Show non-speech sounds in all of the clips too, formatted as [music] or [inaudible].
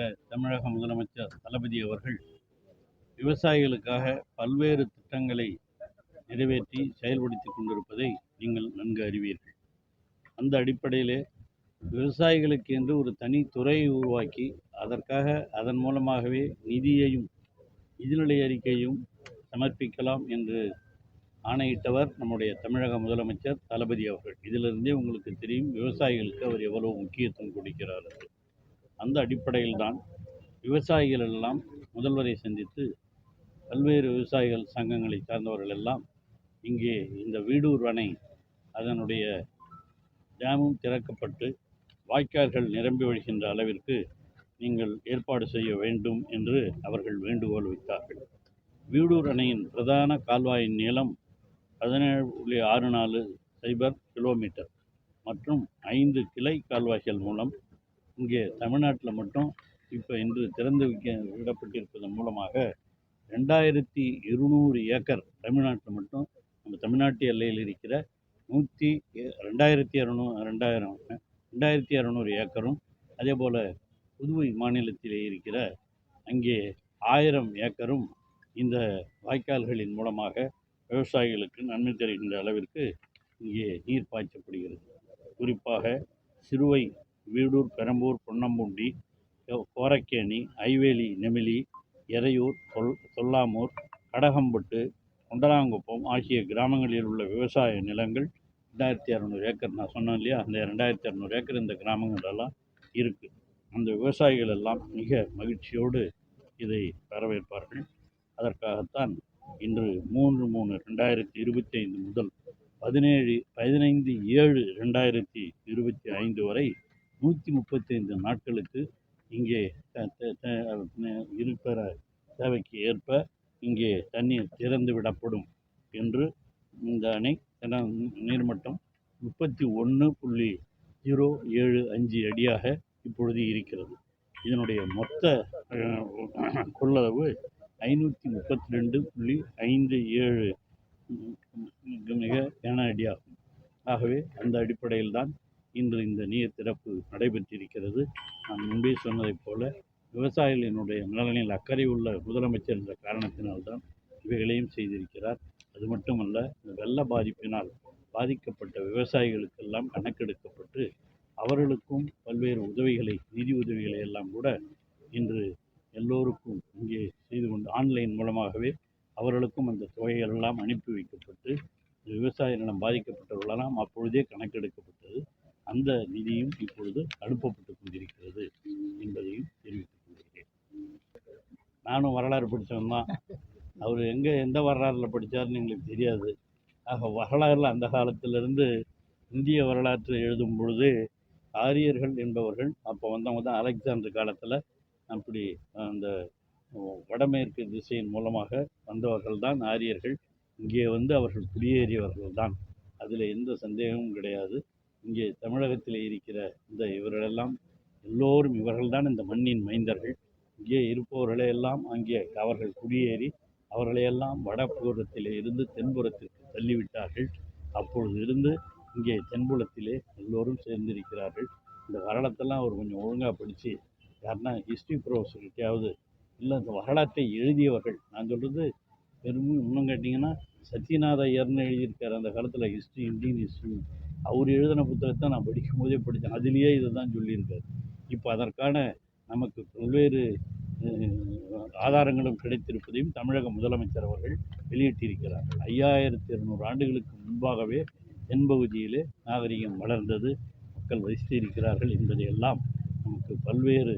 மாநில தமிழக முதலமைச்சர் தளபதி அவர்கள் விவசாயிகளுக்காக பல்வேறு திட்டங்களை நிறைவேற்றி செயல்படுத்தி கொண்டிருப்பதை நீங்கள் நன்கு அறிவீர்கள் அந்த அடிப்படையிலே விவசாயிகளுக்கு என்று ஒரு தனி துறையை உருவாக்கி அதற்காக அதன் மூலமாகவே நிதியையும் நிதிநிலை அறிக்கையும் சமர்ப்பிக்கலாம் என்று ஆணையிட்டவர் நம்முடைய தமிழக முதலமைச்சர் தளபதி அவர்கள் இதிலிருந்தே உங்களுக்கு தெரியும் விவசாயிகளுக்கு அவர் எவ்வளவு முக்கியத்துவம் கொடுக்கிறார் என்று. அந்த அடிப்படையில் தான் விவசாயிகள் எல்லாம் முதல்வரை சந்தித்து பல்வேறு விவசாயிகள் சங்கங்களை சார்ந்தவர்கள் எல்லாம் இங்கே இந்த வீடூர் அணை அதனுடைய டேமும் திறக்கப்பட்டு வாய்க்கால்கள் நிரம்பி வழிகின்ற அளவிற்கு நீங்கள் ஏற்பாடு செய்ய வேண்டும் என்று அவர்கள் வேண்டுகோள் வைத்தார்கள் வீடூர் அணையின் பிரதான கால்வாயின் நீளம் பதினேழு புள்ளி ஆறு நாலு சைபர் கிலோமீட்டர் மற்றும் ஐந்து கிளை கால்வாய்கள் மூலம் இங்கே தமிழ்நாட்டில் மட்டும் இப்போ இன்று திறந்து வைக்க விடப்பட்டிருப்பதன் மூலமாக ரெண்டாயிரத்தி இருநூறு ஏக்கர் தமிழ்நாட்டில் மட்டும் நம்ம தமிழ்நாட்டு எல்லையில் இருக்கிற நூற்றி ரெண்டாயிரத்தி இரநூ ரெண்டாயிரம் ரெண்டாயிரத்தி இரநூறு ஏக்கரும் அதே போல் புதுவை மாநிலத்திலே இருக்கிற அங்கே ஆயிரம் ஏக்கரும் இந்த வாய்க்கால்களின் மூலமாக விவசாயிகளுக்கு நன்மை தருகின்ற அளவிற்கு இங்கே நீர் பாய்ச்சப்படுகிறது. குறிப்பாக சிறுவை வீடூர் பெரம்பூர் பொன்னம்பூண்டி கோரக்கேணி ஐவேலி நெமிலி எறையூர் தொல் தொல்லாமூர் கடகம்பட்டு குண்டலாங்குப்பம் ஆகிய கிராமங்களில் உள்ள விவசாய நிலங்கள் ரெண்டாயிரத்தி இரநூறு ஏக்கர். நான் சொன்னேன் இல்லையா? அந்த ரெண்டாயிரத்தி இரநூறு ஏக்கர் இந்த கிராமங்களெல்லாம் இருக்குது அந்த விவசாயிகள் எல்லாம் மிக மகிழ்ச்சியோடு இதை வரவேற்பார்கள். அதற்காகத்தான் இன்று மூன்று மூணு ரெண்டாயிரத்தி இருபத்தி ஐந்து முதல் பதினேழு பதினைந்து ஏழு ரெண்டாயிரத்தி இருபத்தி ஐந்து வரை நூற்றி முப்பத்தைந்து நாட்களுக்கு இங்கே இருப்பிற இருக்கிற தேவைக்கு ஏற்ப இங்கே தண்ணீர் திறந்து விடப்படும் என்று இந்த அணை நீர்மட்டம் முப்பத்தி ஒன்று புள்ளி ஜீரோ ஏழு அஞ்சு அடியாக இப்பொழுது இருக்கிறது இதனுடைய மொத்த கொள்ளளவு ஐநூற்றி முப்பத்தி ரெண்டு புள்ளி ஐந்து ஏழு மிக மிக கன அடியாகும் ஆகவே அந்த அடிப்படையில் தான் இன்று இந்த நீர் திறப்பு நடைபெற்றிருக்கிறது. நான் முன்பே சொன்னதைப் போல விவசாயிகளினுடைய நலனில் அக்கறை உள்ள முதலமைச்சர் என்ற காரணத்தினால்தான் இவைகளையும் செய்திருக்கிறார். அது மட்டுமல்ல இந்த வெள்ள பாதிப்பினால் பாதிக்கப்பட்ட விவசாயிகளுக்கெல்லாம் கணக்கெடுக்கப்பட்டு அவர்களுக்கும் பல்வேறு உதவிகளை நிதி உதவிகளை எல்லாம் கூட இன்று எல்லோருக்கும் இங்கே செய்து கொண்டு ஆன்லைன் மூலமாகவே அவர்களுக்கும் அந்த தொகைகள் எல்லாம் அனுப்பி வைக்கப்பட்டு விவசாய நிலம் பாதிக்கப்பட்டவர்களெல்லாம் அப்பொழுதே கணக்கெடுக்கப்பட்டது. அந்த நிதியும் இப்பொழுது அனுப்பப்பட்டு கொண்டிருக்கிறது என்பதையும் தெரிவித்துக் கொள்கிறேன். நானும் வரலாறு படித்தவன் தான். அவர் எங்கே எந்த வரலாறில் படித்தாருன்னு எங்களுக்கு தெரியாது. ஆக வரலாறில் அந்த காலத்திலிருந்து இந்திய வரலாற்றை எழுதும் பொழுது ஆரியர்கள் என்பவர்கள் அப்போ வந்தவங்க தான் அலெக்சாண்டர் காலத்தில் அப்படி அந்த வடமேற்கு திசையின் மூலமாக வந்தவர்கள் தான் ஆரியர்கள். இங்கே வந்து அவர்கள் குடியேறியவர்கள் தான். அதில் எந்த சந்தேகமும் கிடையாது. இங்கே தமிழகத்தில் இருக்கிற இந்த இவர்களெல்லாம் எல்லோரும் இவர்கள்தான் இந்த மண்ணின் மைந்தர்கள். இங்கே இருப்பவர்களையெல்லாம் அங்கே அவர்கள் குடியேறி அவர்களையெல்லாம் வடபுறத்திலே இருந்து தென்புறத்திற்கு தள்ளிவிட்டார்கள். அப்பொழுது இருந்து இங்கே தென்புலத்திலே எல்லோரும் சேர்ந்திருக்கிறார்கள். இந்த வரலாற்றெல்லாம் அவர் கொஞ்சம் ஒழுங்காக படித்து யாருன்னா ஹிஸ்ட்ரி ப்ரொஃபஸர்கிட்டையாவது இல்லை இந்த வரலாற்றை எழுதியவர்கள். நான் சொல்கிறது பெரும் இன்னும் கேட்டிங்கன்னா சத்யநாத ஐயர்னு எழுதியிருக்கார் அந்த காலத்தில் ஹிஸ்ட்ரி இந்தியன் ஹிஸ்ட்ரி அவர் எழுதின புத்தகத்தை நான் படிக்கும்போதே படித்தேன். அதுலேயே இதை தான் சொல்லியிருக்காரு. இப்போ அதற்கான நமக்கு பல்வேறு ஆதாரங்களும் கிடைத்திருப்பதையும் தமிழக முதலமைச்சர் அவர்கள் வெளியிட்டிருக்கிறார்கள். ஐயாயிரத்தி இருநூறு ஆண்டுகளுக்கு முன்பாகவே தென்பகுதியிலே நாகரிகம் வளர்ந்தது மக்கள் வசித்திருக்கிறார்கள் என்பதையெல்லாம் நமக்கு பல்வேறு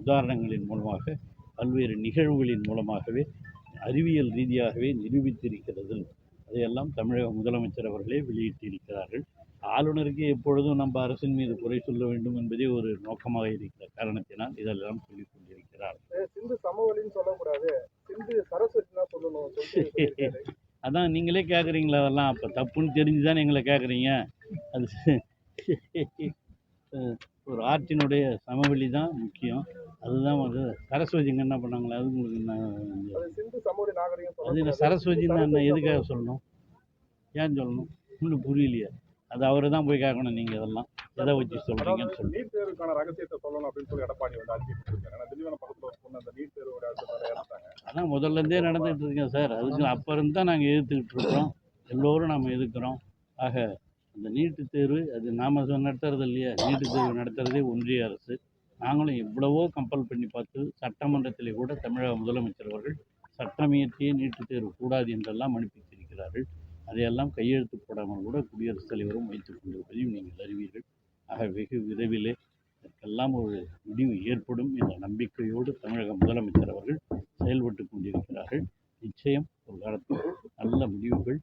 உதாரணங்களின் மூலமாக பல்வேறு நிகழ்வுகளின் மூலமாகவே அறிவியல் ரீதியாகவே நிரூபித்திருக்கிறது அதையெல்லாம் தமிழக முதலமைச்சர் அவர்களே வெளியிட்டிருக்கிறார்கள். ஆளுநருக்கு எப்பொழுதும் நம்ம அரசின் மீது குறை சொல்ல வேண்டும் என்பதே ஒரு நோக்கமாக இருக்கிற காரணத்தினால் இதெல்லாம் சொல்லிக் கொண்டிருக்கிறார். சிந்து சமவெளின்னு சொல்லக்கூடாது. சிந்து சரஸ்வதி சொல்லணும். [laughs] அதான் நீங்களே கேட்குறீங்களா அதெல்லாம்? அப்போ தப்புன்னு தெரிஞ்சு தானே எங்களை கேட்குறீங்க அது [laughs] ஒரு ஆர்ட்டினுடைய சமவெளி தான் முக்கியம். அதுதான் வந்து சரஸ்வதிங்க என்ன பண்ணாங்களா அது உங்களுக்கு என்ன அது நாகரிகம் அது என்ன எதுக்காக சொல்லணும்? ஏன் சொல்லணும்? ஒன்றும் புரியலையே. அது அவரை தான் போய் கேட்கணும் நீங்கள் இதெல்லாம். எதை வச்சு சொல்கிறீங்கன்னு சொல்லுங்கள் நீட் தேர்வுக்கான ரகசியத்தை சொல்லணும் அப்படின்னு சொல்லி எடப்பாடி வந்து அறிக்கை கொடுத்துருக்காங்க ஏன்னா திடீர்னு பக்கத்துல ஒரு பொண்ணு அந்த நீட் தேர்வோட அடுத்த இறந்தாங்க அதான் முதல்ல இருந்தே நடந்துகிட்டு இருக்கேன் சார். அதுக்கு அப்போ இருந்து தான் நாங்கள் எதிர்த்துக்கிட்டு இருக்கிறோம். எல்லோரும் நம்ம எதிர்க்கிறோம். ஆக அந்த நீட்டு தேர்வு அது நாம் நடத்துறது இல்லையா. நீட்டு தேர்வு நடத்துறதே ஒன்றிய அரசு. நாங்களும் எவ்வளவோ கம்பல் பண்ணி பார்த்து சட்டமன்றத்திலே கூட தமிழக முதலமைச்சர் அவர்கள் சட்டம் இயற்றியே நீட்டு தேர்வு கூடாது என்றெல்லாம் அனுப்பித்திருக்கிறார்கள் அதையெல்லாம் கையெழுத்து போடாமல் கூட குடியரசுத் தலைவரும் வைத்துக் கொண்டிருப்பதையும் நீங்கள் அறிவீர்கள். ஆக வெகு விரைவிலே இதற்கெல்லாம் ஒரு முடிவு ஏற்படும் என்ற நம்பிக்கையோடு தமிழக முதலமைச்சர் அவர்கள் செயல்பட்டு கொண்டிருக்கிறார்கள். நிச்சயம் ஒரு காலத்தில் நல்ல முடிவுகள்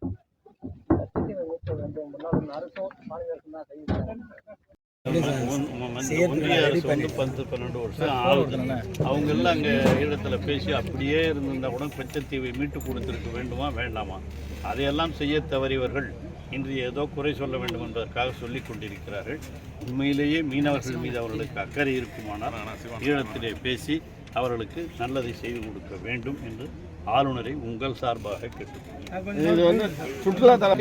பத்து பன்னெண்டு வருஷம் ஆகுது. அவங்க எல்லாம் அங்கே ஈழத்துல பேசி அப்படியே இருந்திருந்தா கூட பச்சத்தீவை மீட்டு கொடுத்திருக்க வேண்டுமா வேண்டாமா? அதையெல்லாம் செய்ய தவறியவர்கள் இன்று ஏதோ குறை சொல்ல வேண்டும் என்பதற்காக சொல்லிக் கொண்டிருக்கிறார்கள். உண்மையிலேயே மீனவர்கள் மீது அவர்களுக்கு அக்கறை இருக்குமானால் ஈழத்திலே பேசி அவர்களுக்கு நல்லதை செய்து கொடுக்க வேண்டும் என்று ஆளுநரை உங்கள் சார்பாக கேட்டுக்கொள்கிறேன். இது வந்து சுற்றுலா தல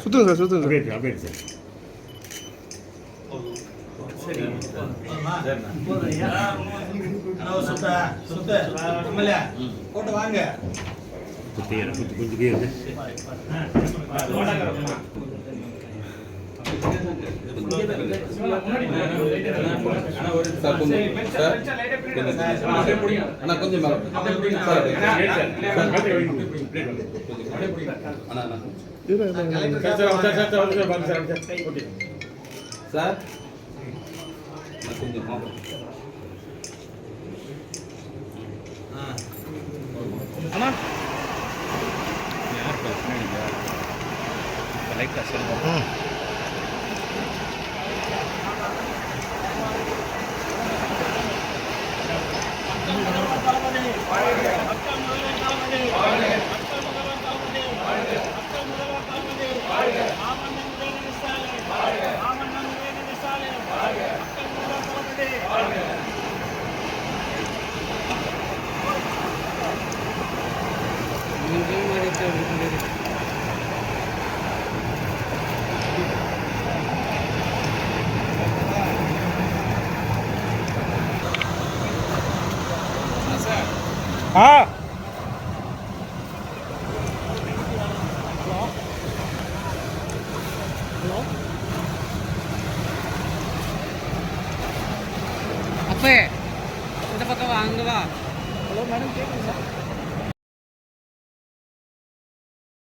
சுத்துங்க சார் சுத்துங்க சார் போட்டு வாங்க சார் கொஞ்சம் சார் கொஞ்சம் அண்ணா கொஞ்சம் மேல சார் அண்ணா அண்ணா சார் அண்ணா, கொஞ்சம் மாப்பிள்ளை. ஆ